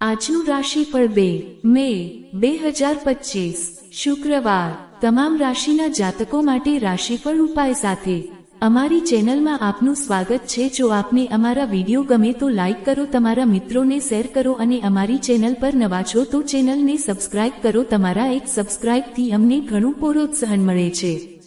આજનું રાશિફળ બે, મે, બે હજાર પચીસ, શુક્રવાર. તમામ રાશિના જાતકો માટે રાશિફળ ઉપાય સાથે. અમારી ચેનલમાં આપનું સ્વાગત છે. જો આપને અમારા વીડિયો ગમે તો લાઈક કરો, તમારા મિત્રોને શેર કરો અને અમારી ચેનલ પર નવા છો તો ચેનલને સબસ્ક્રાઇબ કરો. તમારા એક સબસ્ક્રાઇબથી અમને ઘણું પ્રોત્સાહન મળે છે.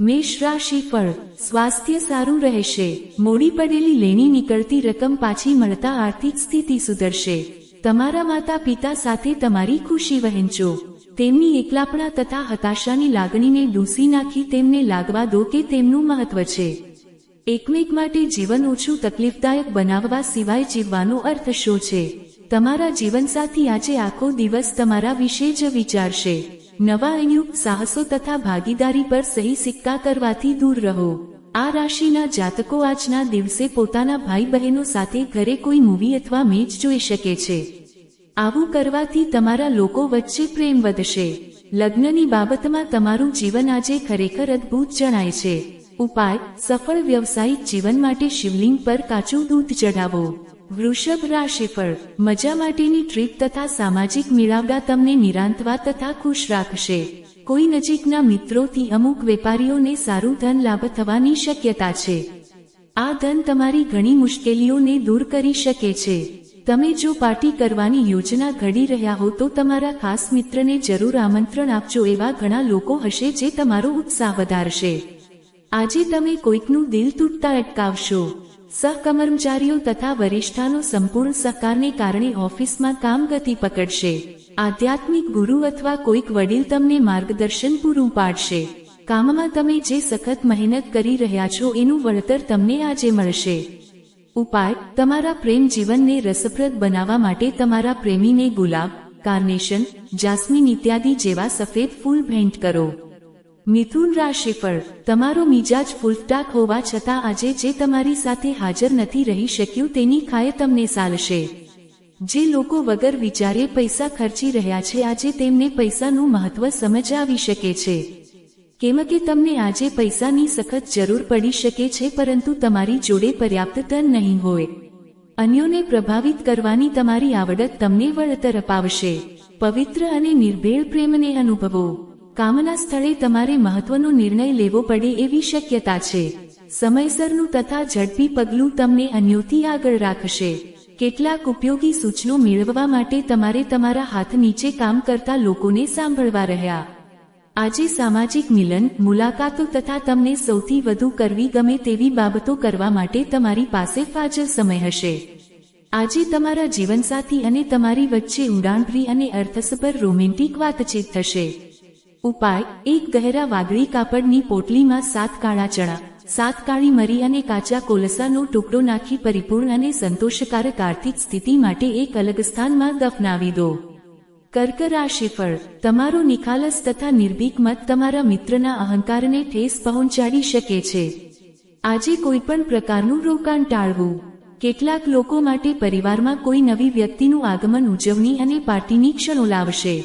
મેષ રાશિફળ સ્વાસ્થ્ય સારું રહેશે. મોડી પડેલી લેણી નીકળતી રકમ પાછી મળતા આર્થિક સ્થિતિ સુધરશે. તમારા માતા પિતા સાથે તમારી ખુશી વહેંચો. તેમની એકલાપણા તથા હતાશાની લાગણીને ડૂસી નાખી તેમને લાગવા દો કે તેમનું મહત્વ છે. એકમેક માટે જીવન ઓછું તકલીફદાયક બનાવવા સિવાય જીવવાનો અર્થ શો છે? તમારા જીવનસાથી આજે આખો દિવસ તમારા વિશે જ વિચારશે. નવા સંયુક્ત સાહસો તથા ભાગીદારી પર સહી સિક્કા કરવાથી દૂર રહો. આ રાશિના જાતકો આજના દિવસે પોતાના ભાઈ બહેનો સાથે ઘરે કોઈ મૂવી અથવા મેચ જોઈ શકે છે. આવું કરવાથી તમારા લોકો વચ્ચે પ્રેમ વધશે. લગ્નની બાબતમાં તમારું જીવન આજે ખરેખર અદ્ભુત જણાય છે. ઉપાય, સફળ વ્યવસાયિક જીવન માટે શિવલિંગ પર કાચું દૂધ ચઢાવો. વૃષભ રાશિફળ, મજા માટેની ટ્રીપ તથા સામાજિક મેળાવડા તમને નિરાંતવા તથા ખુશ રાખશે. કોઈ નજીકના મિત્રોથી અમુક વેપારીઓને સારું ધન લાભ થવાની શક્યતા છે. આ ધન તમારી ઘણી મુશ્કેલીઓને દૂર કરી શકે છે. તમે જો પાર્ટી કરવાની યોજના ઘડી રહ્યા હો તો તમારા ખાસ મિત્રને જરૂર આમંત્રણ આપજો એવા ઘણા લોકો હશે જે તમારો ઉત્સાહ વધારશે. આજે તમે કોઈકનું દિલ તૂટતા અટકાવશો. સહકર્મચારીઓ તથા વરિષ્ઠાનો સંપૂર્ણ સહકારને કારણે ઓફિસમાં કામ ગતિ પકડશે. આધ્યાત્મિક ગુરુ અથવા કોઈક વડીલ તમને માર્ગદર્શન પૂરું પાડશે. કામમાં તમે જે સખત મહેનત કરી રહ્યા છો એનું વળતર તમને આજે મળશે. ઉપાય, તમારા પ્રેમ જીવનને રસપ્રદ બનાવવા માટે તમારા પ્રેમીને ગુલાબ, કાર્નેશન, જાસ્મીન ઇત્યાદિ જેવા સફેદ ફૂલ ભેન્ટ કરો. મિથુન રાશિફળ તમારો મિજાજ ફૂલટાક હોવા છતાં આજે જે તમારી સાથે હાજર નથી રહી શક્યું તેની ખાય તમને સાલશે. જે લોકો વગર વિચારે પૈસા ખર્ચી રહ્યા છે, આજે તેમને પૈસાનું મહત્વ સમજ આવી શકે છે. કેમ કે તમને આજે પૈસાની સખત જરૂર પડી શકે છે પરંતુ તમારી જોડે પર્યાપ્ત ધન નહીં હોય. અન્યોને પ્રભાવિત કરવાની તમારી આવડત તમને વળતર અપાવશે. પવિત્ર અને નિર્ભેળ પ્રેમને અનુભવો. કામના સ્થળે તમારે મહત્વનો નિર્ણય લેવો પડે એવી શક્યતા છે. સમયસરનું તથા ઝડપી પગલું તમને અન્યોથી આગળ રાખશે. કેટલાક ઉપયોગી સૂચનો મેળવવા માટે તમારે તમારા હાથ નીચે કામ કરતા લોકોને સાંભળવા રહ્યા. આજે સામાજિક મિલન, મુલાકાતો તથા તમને સૌથી વધુ કરવી ગમે તેવી બાબતો કરવા માટે તમારી પાસે ફાજલ સમય હશે. આજે તમારા જીવનસાથી અને તમારી વચ્ચે ઉડાણપ્રી અને અર્થસભર રોમેન્ટિક વાતચીત થશે. ઉપાય, એક ગહેરા વાદળી કાપડની પોટલીમાં સાત કાળા ચણા, સાત કાળી મરી અને કાચા કોલસાનો ટુકડો નાખી પરિપૂર્ણ અને સંતોષકારક આર્થિક સ્થિતિ માટે એક અલગ સ્થાનમાં દફનાવી દો. કર્ક રાશિફળ તમારો નિખાલસ તથા નિર્ભીક મત તમારા મિત્રના અહંકારને ઠેસ પહોંચાડી શકે છે. આજે કોઈ પણ પ્રકારનું રોકાણ ટાળવું. કેટલાક લોકો માટે પરિવારમાં કોઈ નવી વ્યક્તિનું આગમન ઉજવણી અને પાર્ટીની ક્ષણો લાવશે.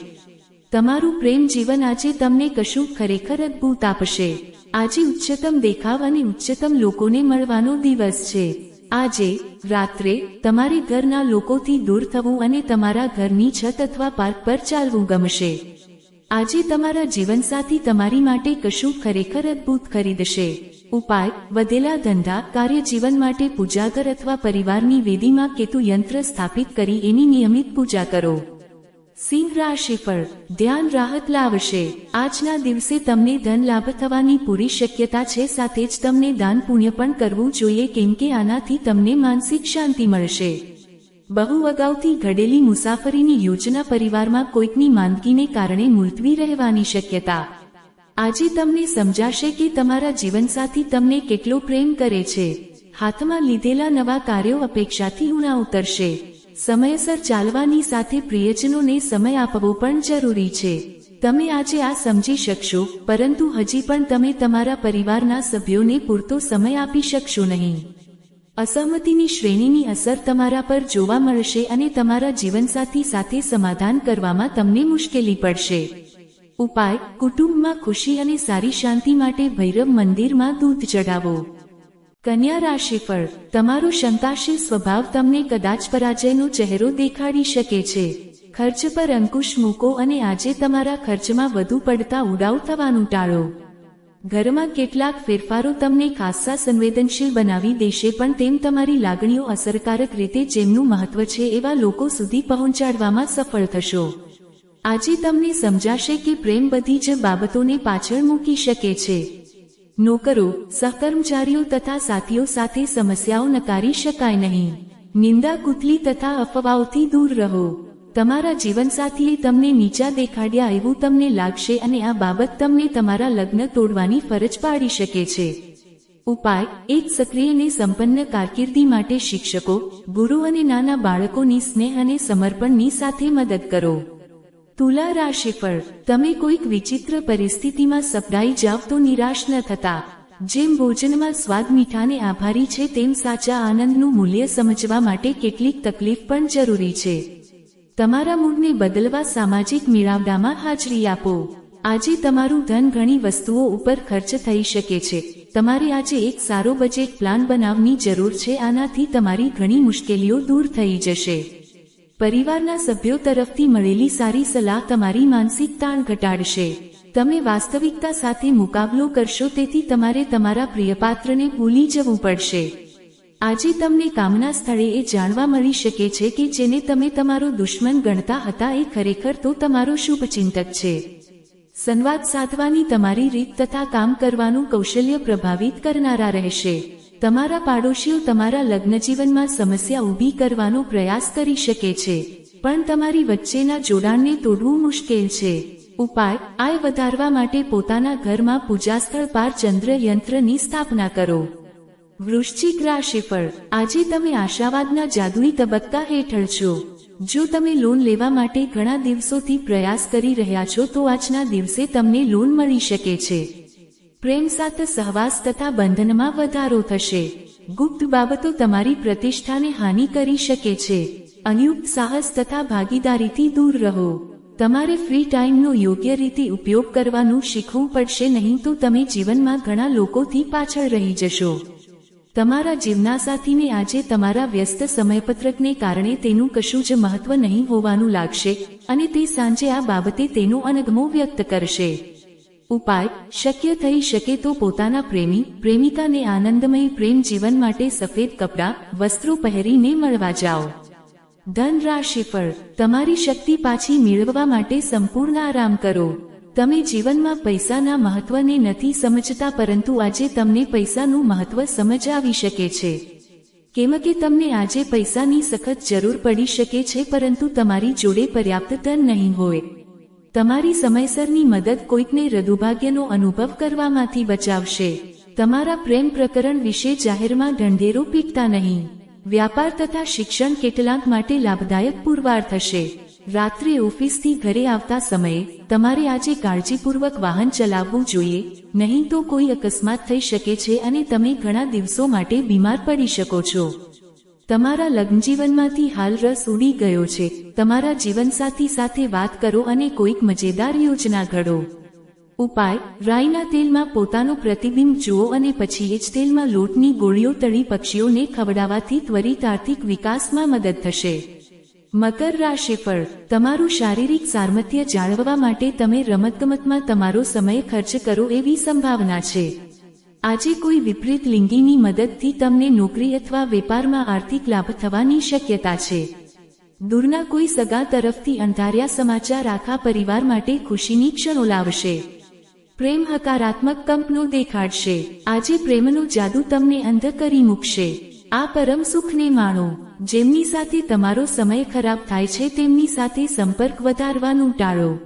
તમારું પ્રેમ જીવન આજે તમને કશું ખરેખર અદ્ભુત આપશે. આજે ઉચ્ચતમ દેખાવ અને ઉચ્ચતમ લોકોને મળવાનો દિવસ છે. આજે રાત્રે તમારે ઘરના લોકોથી દૂર થવું અને તમારા ઘરની છત અથવા પાર્ક પર ચાલવું ગમશે. આજે તમારા જીવનસાથી તમારી માટે કશું ખરેખર અદ્ભુત ખરીદશે. ઉપાય, વધેલા ધંધા કાર્ય જીવન માટે પૂજાગર અથવા પરિવારની વેદીમાં કેતુ યંત્ર સ્થાપિત કરી એની નિયમિત પૂજા કરો. સિંહ રાશિફળ ધ્યાન રાહત લાવશે. આજના દિવસે તમને ધન લાભ થવાની પૂરી શક્યતા છે. સાથે જ તમને દાન પુણ્ય પણ કરવું જોઈએ કેમ કે આનાથી તમને માનસિક શાંતિ મળશે. બહુ અગાઉથી ઘડેલી મુસાફરીની યોજના પરિવારમાં કોઈકની માંદગીને કારણે મુલતવી રહેવાની શક્યતા. આજે તમને સમજાશે કે તમારા જીવનસાથી તમને કેટલો પ્રેમ કરે છે. હાથમાં લીધેલા નવા કાર્યો અપેક્ષાથી ઉણા ઉતરશે. સમયસર ચાલવાની સાથે પ્રિયજનોને સમય આપવો પણ જરૂરી છે. તમે આજે આ સમજી શકશો, પરંતુ હજી પણ તમે તમારા પરિવારના સભ્યોને પૂરતો સમય આપી શકશો નહીં. અસહમતિની શ્રેણીની અસર તમારા પર જોવા મળશે અને તમારા જીવનસાથી સાથે સમાધાન કરવામાં તમને મુશ્કેલી પડશે. ઉપાય, કુટુંબમાં ખુશી અને સારી શાંતિ માટે ભૈરવ મંદિરમાં દૂધ ચડાવો કન્યા રાશિ પર તમારો શંકાશીલ સ્વભાવ તમને કદાચ પરાજયનો ચહેરો દેખાડી શકે છે. ખર્ચ પર અંકુશ મૂકો અને આજે તમારા ખર્ચમાં વધુ પડતા ઉડાવ થવાનું ટાળો. ઘરમાં કેટલાક ફેરફારો તમને ખાસ્સા સંવેદનશીલ બનાવી દેશે પણ તેમ તમારી લાગણીઓ અસરકારક રીતે જેમનું મહત્વ છે એવા લોકો સુધી પહોંચાડવામાં સફળ થશો. આજે તમને સમજાશે કે પ્રેમ બધી જ બાબતોને પાછળ મૂકી શકે છે. નોકરો, સહકર્મચારીઓ તથા સાથીઓ સાથે સમસ્યાઓ નકારી શકાય નહીં. નિંદા કુતલી તથા અફવાઓથી દૂર રહો. તમારા જીવનસાથીએ તમને નીચા દેખાડ્યા એવું તમને લાગશે અને આ બાબત તમને તમારા લગ્ન તોડવાની ફરજ પાડી શકે છે. ઉપાય, એક સક્રિય અને સંપન્ન કારકિર્દી માટે શિક્ષકો ગુરુ અને નાના બાળકોની સ્નેહ અને સમર્પણની સાથે મદદ કરો. તુલા રાશિફળ તમે કોઈક વિચિત્ર પરિસ્થિતિમાં સપડાઈ જાવ તો નિરાશ ન થતા. જેમ ભોજનમાં સ્વાદ મીઠાને આભારી છે, તેમ સાચા આનંદનું મૂલ્ય સમજવા માટે કેટલીક તકલીફ પણ જરૂરી છે. તમારા મૂડને બદલવા સામાજિક મેળાવડામાં હાજરી આપો. આજે તમારું ધન ઘણી વસ્તુઓ ઉપર ખર્ચ થઈ શકે છે. તમારે આજે એક સારો બજેટ પ્લાન બનાવવાની જરૂર છે, આનાથી તમારી ઘણી મુશ્કેલીઓ દૂર થઈ જશે. પરિવારના સભ્યો તરફથી મળેલી સારી સલાહ તમારી માનસિક તાણ ઘટાડશે. તમે વાસ્તવિકતા સાથે મુકાબલો કરશો તેથી તમારે તમારા પ્રિયપાત્રને ભૂલી જવું પડશે. આજે તમને કામના સ્થળે એ જાણવા મળી શકે છે કે જેને તમે તમારો દુશ્મન ગણતા હતા એ ખરેખર તો તમારો શુભચિંતક છે. સંવાદ સાધવાની તમારી રીત તથા કામ કરવાનું કૌશલ્ય પ્રભાવિત કરનારા રહેશે. તમારા પાડોશીઓ તમારા લગ્નજીવનમાં સમસ્યા ઊભી કરવાનો પ્રયાસ કરી શકે છે, પણ તમારી વચ્ચેના જોડાણને તોડવું મુશ્કેલ છે. ઉપાય, આય વધારવા માટે પોતાના ઘરમાં પૂજાસ્થળ પાર ચંદ્ર યંત્રની સ્થાપના કરો. વૃશ્ચિક રાશિફળ, આજે તમે આશાવાદના જાદુઈ તબક્કા હેઠળ છો. જો તમે લોન લેવા માટે ઘણા દિવસોથી પ્રયાસ કરી રહ્યા છો તો આજના દિવસે તમને લોન મળી શકે છે. પ્રેમ સાથે સહવાસ તથા બંધનમાં વધારો થશે. ગુપ્ત બાબતો તમારી પ્રતિષ્ઠાને હાનિ કરી શકે છે. અનયુક્ત સાહસ તથા ભાગીદારીથી દૂર રહો. તમારે ફ્રી ટાઈમનો યોગ્ય રીતે ઉપયોગ કરવાનું શીખવું પડશે નહીં તો તમે જીવનમાં ઘણા લોકોથી પાછળ રહી જશો. તમારા જીવનાસાથીને આજે તમારા વ્યસ્ત સમયપત્રકને કારણે તેનું કશું જ મહત્વ નહીં હોવાનું લાગશે અને તે સાંજે આ બાબતે તેનો અનગમો વ્યક્ત કરશે. ઉપાય, શક્ય થઈ શકે તો પોતાના પ્રેમી, પ્રેમિકાને આનંદમય પ્રેમ જીવન માટે સફેદ કપડાં, વસ્ત્રો પહેરીને મળવા જાઓ. ધન રાશિફળ તમારી શક્તિ પાછી મેળવવા માટે સંપૂર્ણ આરામ કરો. તમે જીવનમાં પૈસાના મહત્વને નથી સમજતા પરંતુ આજે તમને પૈસાનું મહત્વ સમજ આવી શકે છે. કેમ કે તમને આજે પૈસાની સખત જરૂર પડી શકે છે પરંતુ તમારી જોડે પર્યાપ્ત ધન નહીં હોય. તમારી સમયસરની મદદ કોઈકને રદુભાગ્યનો અનુભવ કરવામાંથી બચાવશે. તમારા પ્રેમ પ્રકરણ વિશે જાહેરમાં ઢંઢેરો પીટતા નહીં. વ્યાપાર તથા શિક્ષણ કેટલાક માટે લાભદાયક પુરવાર થશે. રાત્રે ઓફિસથી ઘરે આવતા સમયે તમારે આજે કાળજીપૂર્વક વાહન ચલાવવું જોઈએ, નહીં તો કોઈ અકસ્માત થઈ શકે છે અને તમે ઘણા દિવસો માટે બીમાર પડી શકો છો. તમારા લગ્નજીવનમાંથી હાલ રસ ઉડી ગયો છે. તમારા જીવનસાથી સાથે વાત કરો અને કોઈક મજેદાર યોજના ઘડો. ઉપાય, રાઈના તેલમાં પોતાનું પ્રતિબિંબ જુઓ અને પછી એ જ તેલમાં લોટની ગોળીઓ તળી પક્ષીઓને ખવડાવવાથી ત્વરિત આર્થિક વિકાસમાં મદદ થશે. મકર રાશિફળ તમારું શારીરિક સામર્થ્ય જાળવવા માટે તમે રમતગમતમાં તમારો સમય ખર્ચ કરો એવી સંભાવના છે. આજે કોઈ વિપરીત લિંગીની મદદથી તમને નોકરી અથવા વેપારમાં આર્થિક લાભ થવાની શક્યતા છે. દૂરના કોઈ સગા તરફથી અંધાર્યા સમાચાર આખા પરિવાર માટે ખુશીની ક્ષણો લાવશે. પ્રેમ હકારાત્મક કંપનો દેખાડશે. આજે પ્રેમનો જાદુ તમને અંધ કરી મૂકશે. આ પરમ સુખને માણો. જેમની સાથે તમારો સમય ખરાબ થાય છે તેમની સાથે સંપર્ક વધારવાનું ટાળો.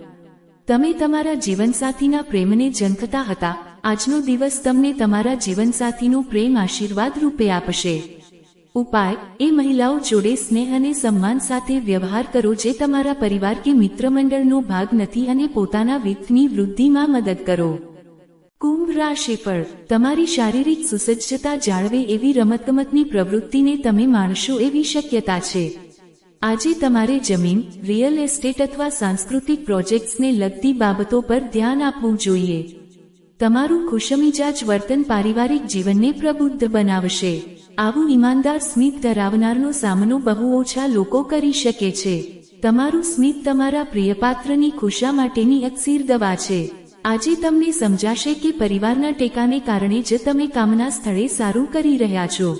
તમે તમારા જીવનસાથીના પ્રેમને જંખતા હતા. આજનો દિવસ તમને તમારા જીવનસાથીનો પ્રેમ આશીર્વાદ રૂપે આપશે. ઉપાય, એ મહિલાઓ જોડે સ્નેહ અને સન્માન સાથે વ્યવહાર કરો જે તમારા પરિવાર કે મિત્રમંડળનો ભાગ નથી અને પોતાના વિત્તની વૃદ્ધિમાં મદદ કરો. કુંભ રાશિફળ તમારી શારીરિક સુસજ્જતા જાળવે એવી રમતગમતની પ્રવૃત્તિને તમે માણશો એવી શક્યતા છે. આજે તમારે જમીન, રિયલ એસ્ટેટ અથવા સાંસ્કૃતિક પ્રોજેક્ટ્સને લગતી બાબતો પર ધ્યાન આપવું જોઈએ. તમારું ખુશમિજાજ વર્તન પારિવારિક જીવનને પ્રબુદ્ધ બનાવશે. આવું ઈમાનદાર સ્મિત ધરાવનારનો સામનો બહુ ઓછા લોકો કરી શકે છે. તમારું સ્મિત તમારા પ્રિયપાત્રની ખુશા માટેની અક્સીર દવા છે. આજે તમને સમજાશે કે પરિવારના ટેકાને કારણે જ તમે કામના સ્થળે સારું કરી રહ્યા છો.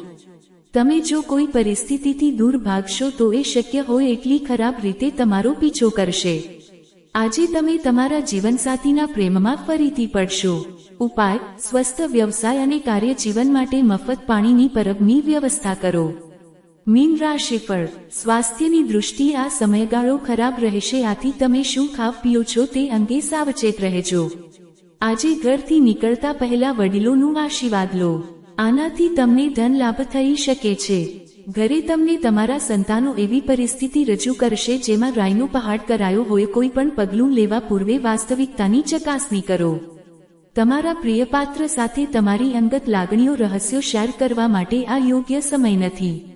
તમે જો કોઈ પરિસ્થિતિથી દૂર ભાગશો તો એ શક્ય હોય એટલી ખરાબ રીતે તમારો પીછો કરશે. આજે તમે તમારા જીવનસાથીના પ્રેમમાં ફરીથી પડશો. ઉપાય, સ્વસ્થ વ્યવસાય અને કાર્ય જીવન માટે મફત પાણીની પરબની વ્યવસ્થા કરો. મીન રાશિફળ સ્વાસ્થ્યની દૃષ્ટિએ આ સમયગાળો ખરાબ રહેશે, આથી તમે શું ખાવ પીઓ છો તે અંગે સાવચેત રહેજો. આજે ઘરથી નીકળતા પહેલા વડીલોનું આશીર્વાદ લો. આનાથી તમને ધન લાભ થઈ શકે છે. ઘરે તમને તમારા સંતાનો એવી પરિસ્થિતિ રજૂ કરશે જેમાં રાયનો પહાડ કરાયો હોય કોઈ પણ પગલું લેવા પૂર્વે વાસ્તવિકતાની ચકાસણી કરો. તમારા પ્રિયપાત્ર સાથે તમારી અંગત લાગણીઓ રહસ્યો શેર કરવા માટે આ યોગ્ય સમય નથી.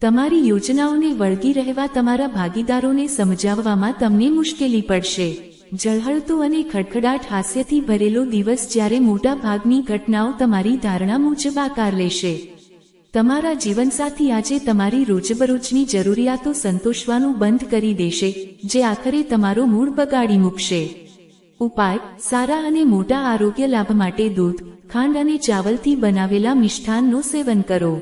તમારી યોજનાઓને વળગી રહેવા તમારા ભાગીદારોને સમજાવવામાં તમને મુશ્કેલી પડશે. જળહળતું અને ખડખડાટ હાસ્યથી ભરેલો દિવસ જ્યારે મોટા ભાગની ઘટનાઓ તમારી ધારણા મુજબ આકાર લેશે. તમારા જીવનસાથી આજે તમારી રોજબરોજની જરૂરિયાતો સંતોષવાનું બંધ કરી દેશે, જે આખરે તમારો મૂળ બગાડી મૂકશે. ઉપાય, સારા અને મોટા આરોગ્ય લાભ માટે દૂધ, ખાંડ અને ચાવલથી બનાવેલા મિષ્ઠાનનું સેવન કરો.